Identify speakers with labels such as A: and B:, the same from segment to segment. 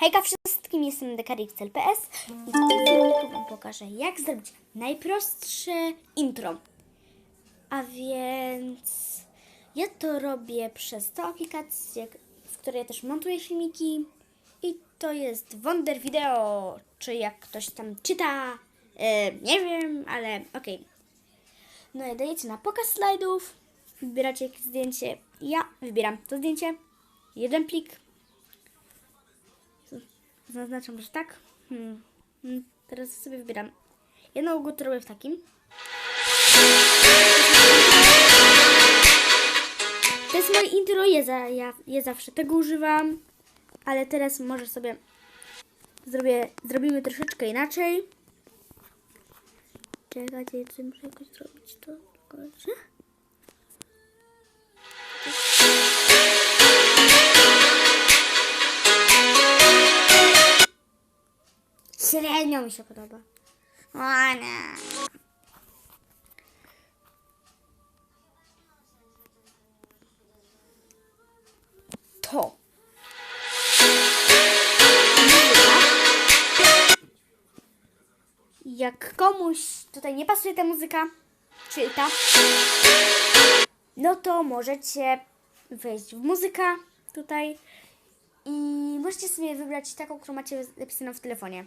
A: Hejka wszystkim, jestem dekarixel.ps i w tym filmiku Wam pokażę, jak zrobić najprostsze intro. A więc ja to robię przez tą aplikację, w której ja też montuję filmiki. I to jest Wonder Video, czy jak ktoś tam czyta, nie wiem, ale okej. No i dajecie na pokaz slajdów, wybieracie jakieś zdjęcie, ja wybieram to zdjęcie, jeden plik, Zaznaczam, że tak. Hmm. Hmm, Teraz sobie wybieram. Jedną ogół robię w takim. To jest moje intro, ja, za, ja, ja zawsze tego używam, ale teraz może sobie zrobię, zrobimy troszeczkę inaczej. Czekajcie, czy muszę jakoś zrobić to? Dobrze. Średnio mi się podoba. O nie. To. Jak komuś tutaj nie pasuje ta muzyka, czyli ta, no to możecie wejść w muzyka tutaj i możecie sobie wybrać taką, którą macie zapisaną w telefonie.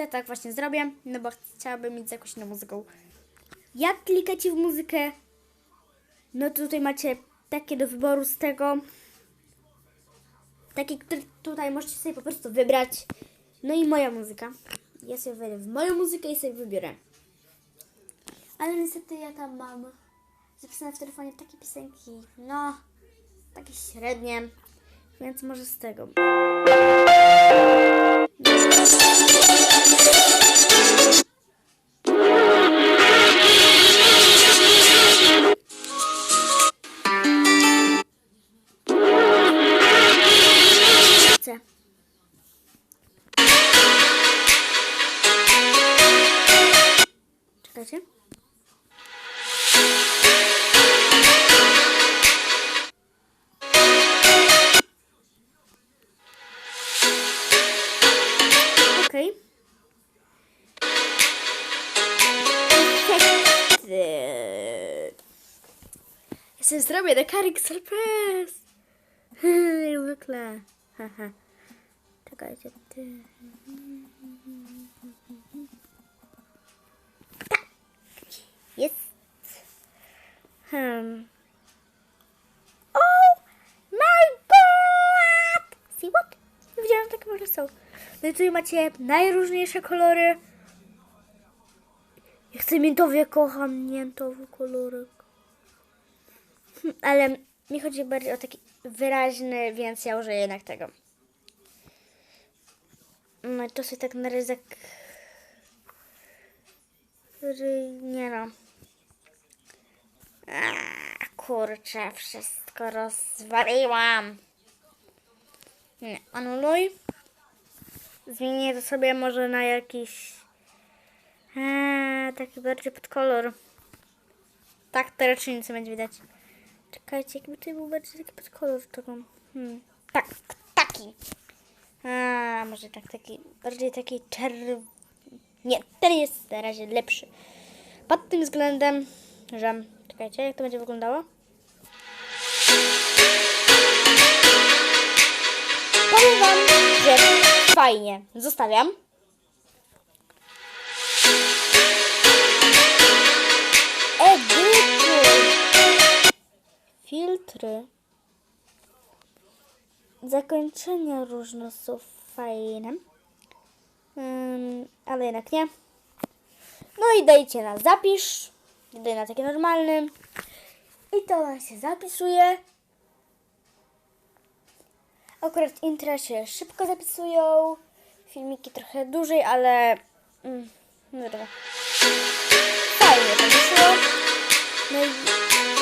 A: Ja tak właśnie zrobię, no bo chciałabym mieć jakąś inną muzyką. Jak klikacie w muzykę, no tutaj macie takie do wyboru z tego. Takie, które tutaj możecie sobie po prostu wybrać. No i moja muzyka. Ja sobie wejdę w moją muzykę i sobie wybiorę. Ale niestety ja tam mam zapisane w telefonie takie piosenki, no, takie średnie, więc może z tego. Czekajcie. Okej. Efekty. Ja sobie zrobię Dekarix Surprise. Jak zwykle. Haha. Czekajcie. Jest. Hmm. Oh my god! See what? Nie widziałam takie może są. No i tutaj macie najróżniejsze kolory. Ja chcę miętowy, kocham miętowy kolorek. Hm, Ale mi chodzi bardziej o taki wyraźny, więc ja użyję jednak tego. No i to sobie tak na ryzyk... Ry- Nie no. Kurczę, wszystko rozwaliłam. Nie, anuluj. Zmienię to sobie może na jakiś... Eee, taki bardziej pod kolor. Tak, to raczej nic nie będzie widać. Czekajcie, jakby to był bardziej taki pod kolor taką. Hmm. Tak, taki. A, może tak taki, bardziej taki czerw... Nie, ten jest na razie lepszy. Pod tym względem, że... Czekajcie, jak to będzie wyglądało? Powiem wam, że fajnie. Zostawiam. Edytuj. Filtry. Zakończenia różne są fajne. Ym, ale jednak nie. No i dajcie na zapisz. Daj na taki normalny. I to wam się zapisuje. Akurat intra się szybko zapisują. Filmiki trochę dłużej, ale... Mm, no dobra. Fajnie to wyszło. No i